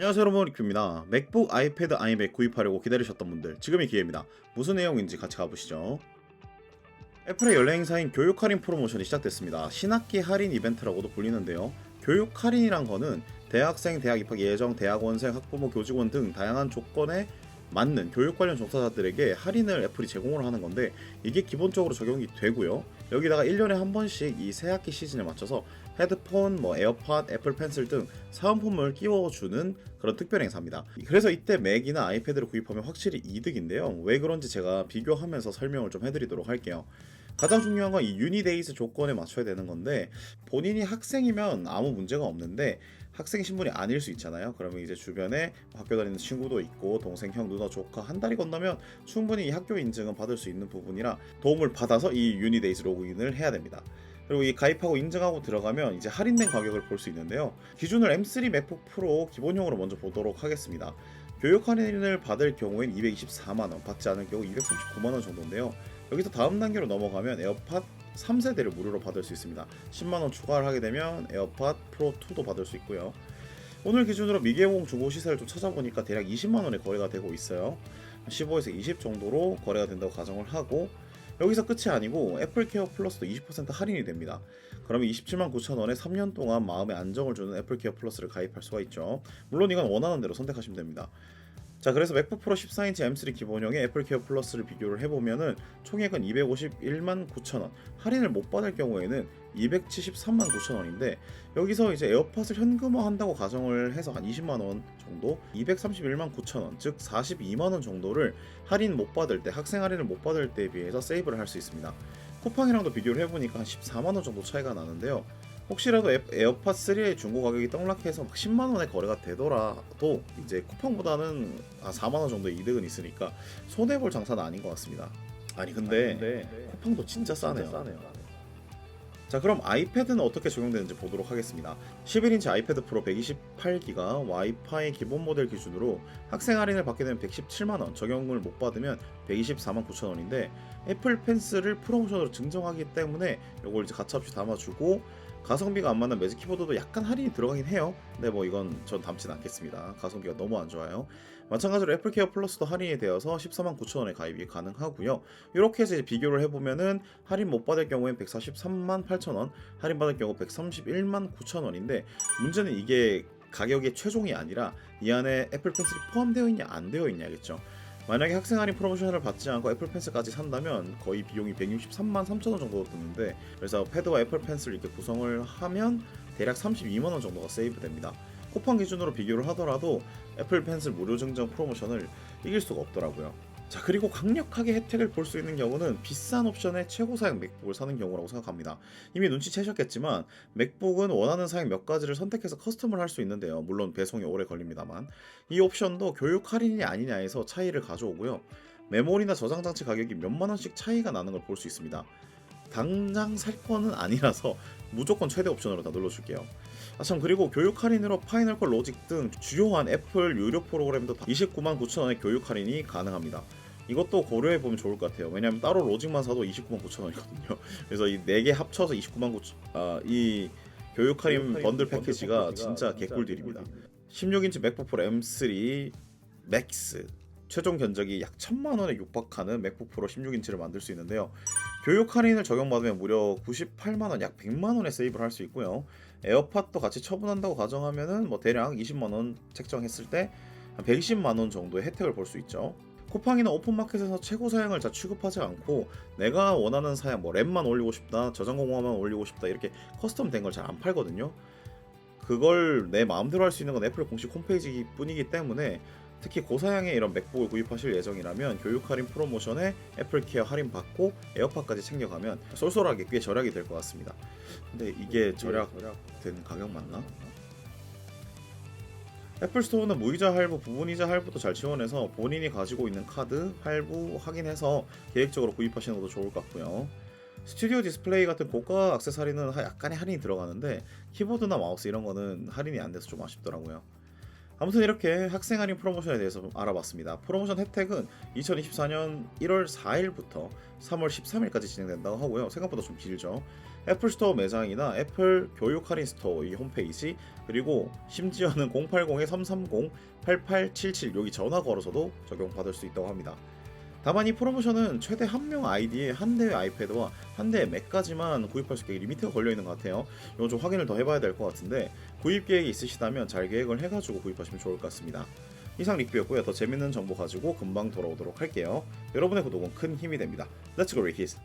안녕하세요 여러분. 리큐입니다. 맥북, 아이패드, 아이맥 구입하려고 기다리셨던 분들 지금이 기회입니다. 무슨 내용인지 같이 가보시죠. 애플의 연례 행사인 교육 할인 프로모션이 시작됐습니다. 신학기 할인 이벤트라고도 불리는데요. 교육 할인이란 거는 대학생, 대학 입학 예정, 대학원생, 학부모, 교직원 등 다양한 조건에 맞는 교육 관련 종사자들에게 할인을 애플이 제공을 하는 건데 이게 기본적으로 적용이 되고요. 여기다가 1년에 한 번씩 이 새학기 시즌에 맞춰서 헤드폰, 뭐 에어팟, 애플 펜슬 등 사은품을 끼워주는 그런 특별 행사입니다. 그래서 이때 맥이나 아이패드를 구입하면 확실히 이득인데요. 왜 그런지 제가 비교하면서 설명을 좀 해드리도록 할게요. 가장 중요한 건 이 유니데이즈 조건에 맞춰야 되는 건데 본인이 학생이면 아무 문제가 없는데 학생 신분이 아닐 수 있잖아요. 그러면 이제 주변에 학교 다니는 친구도 있고 동생, 형, 누나, 조카 한 달이 건너면 충분히 이 학교 인증은 받을 수 있는 부분이라 도움을 받아서 이 유니데이즈 로그인을 해야 됩니다. 그리고 이 가입하고 인증하고 들어가면 이제 할인된 가격을 볼 수 있는데요. 기준을 M3 맥북 프로 기본용으로 먼저 보도록 하겠습니다. 교육 할인을 받을 경우엔 224만 원, 받지 않을 경우 239만 원 정도인데요. 여기서 다음 단계로 넘어가면 에어팟 3세대를 무료로 받을 수 있습니다. 10만 원 추가를 하게 되면 에어팟 프로 2도 받을 수 있고요. 오늘 기준으로 미개봉 중고 시세를 좀 찾아보니까 대략 20만 원에 거래가 되고 있어요. 15에서 20 정도로 거래가 된다고 가정을 하고 여기서 끝이 아니고 애플케어 플러스도 20% 할인이 됩니다. 그러면 27만 9천 원에 3년 동안 마음의 안정을 주는 애플케어 플러스를 가입할 수가 있죠. 물론 이건 원하는 대로 선택하시면 됩니다. 자 그래서 맥북 프로 14인치 M3 기본형의 애플 케어 플러스를 비교를 해보면은 총액은 251만 9천 원 할인을 못 받을 경우에는 273만 9천 원인데 여기서 이제 에어팟을 현금화 한다고 가정을 해서 한 20만 원 정도 231만 9천 원 즉 42만 원 정도를 할인 못 받을 때 학생 할인을 못 받을 때에 비해서 세이브를 할 수 있습니다. 쿠팡이랑도 비교를 해보니까 한 14만 원 정도 차이가 나는데요 혹시라도 에- 에어팟 3의 중고 가격이 떡락해서 막 10만 원에 거래가 되더라도 이제 쿠팡보다는 한 4만 원 정도의 이득은 있으니까 손해 볼 장사는 아닌 것 같습니다. 아니 근데, 쿠팡도 진짜 싸네요. 자 그럼 아이패드는 어떻게 적용되는지 보도록 하겠습니다. 11인치 아이패드 프로 128기가 와이파이 기본 모델 기준으로 학생 할인을 받게 되면 117만원, 적용을 못 받으면 124만 9천원인데 애플 펜슬을 프로모션으로 증정하기 때문에 이걸 이제 가차없이 담아주고 가성비가 안 맞는 매직 키보드도 약간 할인이 들어가긴 해요. 근데 뭐 이건 전 담진 않겠습니다. 가성비가 너무 안 좋아요. 마찬가지로 애플케어 플러스도 할인이 되어서 14만 9천 원에 가입이 가능하고요. 이렇게 해서 이제 비교를 해보면은 할인 못 받을 경우엔 143만 8천 원, 할인 받을 경우 131만 9천 원인데 문제는 이게 가격의 최종이 아니라 이 안에 애플 펜슬이 포함되어 있냐 안 되어 있냐겠죠. 만약에 학생 할인 프로모션을 받지 않고 애플 펜슬까지 산다면 거의 비용이 163만 3천 원 정도 드는데 그래서 패드와 애플 펜슬 이렇게 구성을 하면 대략 32만 원 정도가 세이브 됩니다. 쿠팡 기준으로 비교를 하더라도 애플 펜슬 무료 증정 프로모션을 이길 수가 없더라고요. 자 그리고 강력하게 혜택을 볼 수 있는 경우는 비싼 옵션의 최고 사양 맥북을 사는 경우라고 생각합니다. 이미 눈치채셨겠지만 맥북은 원하는 사양 몇 가지를 선택해서 커스텀을 할 수 있는데요. 물론 배송이 오래 걸립니다만 이 옵션도 교육 할인이 아니냐에서 차이를 가져오고요. 메모리나 저장 장치 가격이 몇만 원씩 차이가 나는 걸 볼 수 있습니다. 당장 살 거는 아니라서 무조건 최대 옵션으로 다 눌러줄게요. 아참 그리고 교육 할인으로 파이널 컬 로직 등 주요한 애플 유료 프로그램도 다 29만 9천 원의 교육 할인이 가능합니다. 이것도 고려해 보면 좋을 것 같아요. 왜냐하면 따로 로직만 사도 29만 9천 원이거든요. 그래서 이 네 개 합쳐서 29만 9천 아이 교육 할인 번들 패키지가 진짜 개꿀딜입니다. 16인치 맥북 프로 M3 맥스 최종 견적이 약 천만 원에 육박하는 맥북 프로 16인치를 만들 수 있는데요. 교육 할인을 적용받으면 무려 98만 원, 약 100만 원의 세이브를 할 수 있고요. 에어팟도 같이 처분한다고 가정하면은 뭐 대략 20만 원 책정했을 때한 120만 원 정도의 혜택을 볼 수 있죠. 쿠팡이나 오픈마켓에서 최고 사양을 다 취급하지 않고 내가 원하는 사양 뭐 램만 올리고 싶다, 저장 공간만 올리고 싶다 이렇게 커스텀 된 걸 잘 안 팔거든요. 그걸 내 마음대로 할 수 있는 건 애플 공식 홈페이지 뿐이기 때문에 특히 고사양의 이런 맥북을 구입하실 예정이라면 교육 할인 프로모션에 애플 케어 할인 받고 에어팟까지 챙겨가면 쏠쏠하게 꽤 절약이 될 것 같습니다. 근데 이게 절약된 가격 맞나? 애플 스토어는 무이자 할부, 부분이자 할부도 잘 지원해서 본인이 가지고 있는 카드 할부 확인해서 계획적으로 구입하시는 것도 좋을 것 같고요. 스튜디오 디스플레이 같은 고가 액세서리는 하- 약간의 할인이 들어가는데 키보드나 마우스 이런 거는 할인이 안 돼서 좀 아쉽더라고요. 아무튼 이렇게 학생 할인 프로모션에 대해서 좀 알아봤습니다. 프로모션 혜택은 2024년 1월 4일부터 3월 13일까지 진행된다고 하고요. 생각보다 좀 길죠. 애플 스토어 매장이나 애플 교육 할인 스토어 이 홈페이지 그리고 심지어는 080-330-8877 여기 전화 걸어서도 적용받을 수 있다고 합니다. 다만 이 프로모션은 최대 한 명 아이디에 한 대의 아이패드와 한 대의 맥까지만 구입할 수 있게 리미트가 걸려 있는 것 같아요. 이거 좀 확인을 더 해봐야 될 것 같은데 구입 계획이 있으시다면 잘 계획을 해가지고 구입하시면 좋을 것 같습니다. 이상 리뷰였고요. 더 재밌는 정보 가지고 금방 돌아오도록 할게요. 여러분의 구독은 큰 힘이 됩니다. Let's go, Rickies!